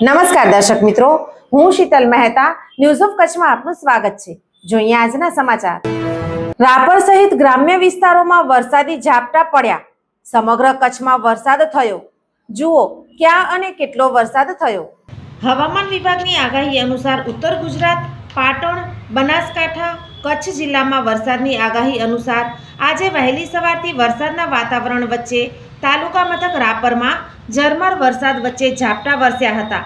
નમસ્કાર દર્શક મિત્રો, હું શીતલ મહેતા ન્યૂઝ ઓફ કચ્છમાં આપનું સ્વાગત છે. જોઈએ આજના સમાચાર. રાપર સહિત ગ્રામ્ય વિસ્તારોમાં વરસાદી ઝાપટા પડ્યા. સમગ્ર કચ્છમાં વરસાદ થયો. જુઓ, ક્યાં અને કેટલો વરસાદ થયો? હવામાન વિભાગની આગાહી અનુસાર ઉત્તર ગુજરાત, પાટણ, બનાસકાંઠા, કચ્છ જિલ્લામાં વરસાદની આગાહી અનુસાર આજે વહેલી સવારથી વરસાદના વાતાવરણ વચ્ચે તાલુકા મથક રાપરમાં ઝરમર વરસાદ વચ્ચે ઝાપટા વરસ્યા હતા.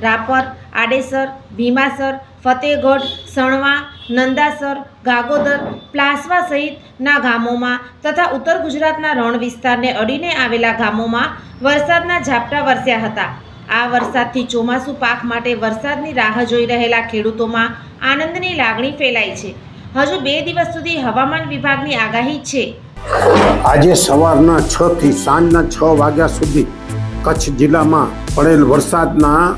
રાપર, આડેસર, ભીમાસર, ફતેહગઢ, સણવા, નંદાસર, ગાગોદર, પ્લાસવા સહિતના ગામોમાં તથા ઉત્તર ગુજરાતના રણ વિસ્તારને અડીને આવેલા ગામોમાં વરસાદના ઝાપટા વરસ્યા હતા. આ વરસાદથી ચોમાસું પાક માટે વરસાદની રાહ જોઈ રહેલા ખેડૂતોમાં આનંદની લાગણી ફેલાઈ છે. હજુ બે દિવસ સુધી હવામાન વિભાગની આગાહી છે. આજે સવારના છ થી સાંજના છ વાગ્યા સુધી કચ્છ જિલ્લામાં પડેલ વરસાદના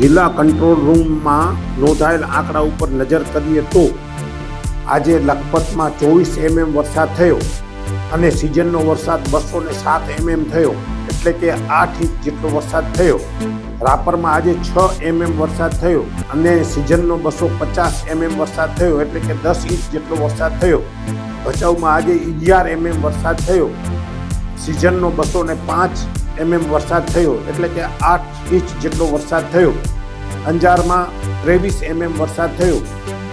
જિલ્લા કંટ્રોલ રૂમમાં નોંધાયેલ આંકડા ઉપર નજર કરીએ તો આજે લખપતમાં ચોવીસ એમએમ વરસાદ થયો અને સિઝનનો વરસાદ બસો ને સાત એમએમ થયો. એટલે કે આઠ ઇંચ જેટલો વરસાદ થયો. રાપરમાં આજે છ એમએમ વરસાદ થયો અને સિઝનનો બસો પચાસ એમએમ વરસાદ થયો. એટલે કે દસ ઇંચ જેટલો વરસાદ થયો. ભચાઉમાં આજે અગિયાર એમએમ વરસાદ થયો. સિઝનનો બસો ને પાંચ એમએમ વરસાદ થયો, એટલે કે આઠ ઇંચ જેટલો વરસાદ થયો. અંજારમાં ત્રેવીસ એમએમ વરસાદ થયો.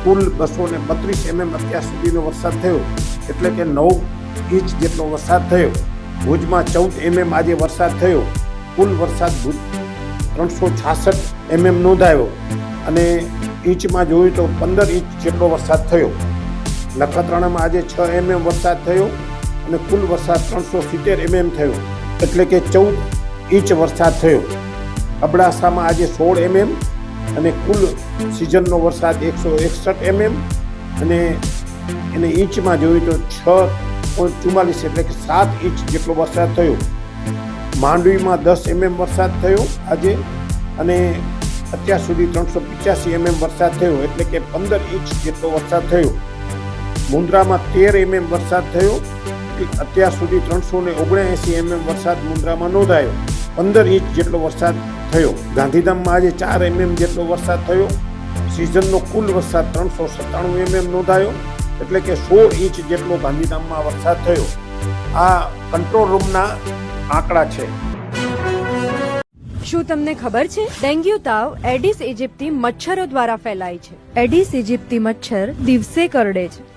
કુલ બસો ને બત્રીસ એમએમ અત્યાર સુધીનો વરસાદ થયો, એટલે કે નવ ઇંચ જેટલો વરસાદ થયો. ભુજમાં ચૌદ એમએમ આજે વરસાદ થયો. કુલ વરસાદ ભુજ ત્રણસો છાસઠ એમએમ નોંધાયો. અને ઇંચમાં જોયું તો પંદર ઇંચ જેટલો વરસાદ થયો. નખત્રાણામાં આજે છ એમએમ વરસાદ થયો અને કુલ વરસાદ ત્રણસો સિત્તેર એમએમ થયો. એટલે કે ચૌદ ઇંચ વરસાદ થયો. અબડાસામાં આજે સોળ એમએમ અને કુલ સિઝનનો વરસાદ એકસો એકસઠ એમએમ અને એને ઇંચમાં જોયું તો છ પોઈન્ટ ચુમ્માલીસ એટલે કે સાત ઇંચ જેટલો વરસાદ થયો. માંડવીમાં દસ એમએમ વરસાદ થયો આજે અને અત્યાર સુધી ત્રણસો પિચ્યાસી એમએમ વરસાદ થયો એટલે કે પંદર ઇંચ જેટલો વરસાદ થયો. મુન્દ્રામાં તેર એમએમ વરસાદ થયો. અત્યાર સુધી ત્રણસો ને ઓગણએંસી એમએમ વરસાદ મુન્દ્રામાં નોંધાયો. પંદર ઇંચ જેટલો વરસાદ થયો. ગાંધીધામમાં આજે ચાર એમએમ જેટલો વરસાદ થયો. સિઝનનો કુલ વરસાદ ત્રણસો સત્તાણું એમએમ નોંધાયો. એટલે કે સોળ ઇંચ જેટલો ગાંધીધામમાં વરસાદ થયો. આ કંટ્રોલ રૂમના આંકડા છે. શું તમને ખબર છે? ડેન્ગ્યુ તાવ એડિસ ઇજિપ્તી મચ્છરો દ્વારા ફેલાય છે. એડિસ ઇજિપ્તી મચ્છર દિવસે કરડે છે.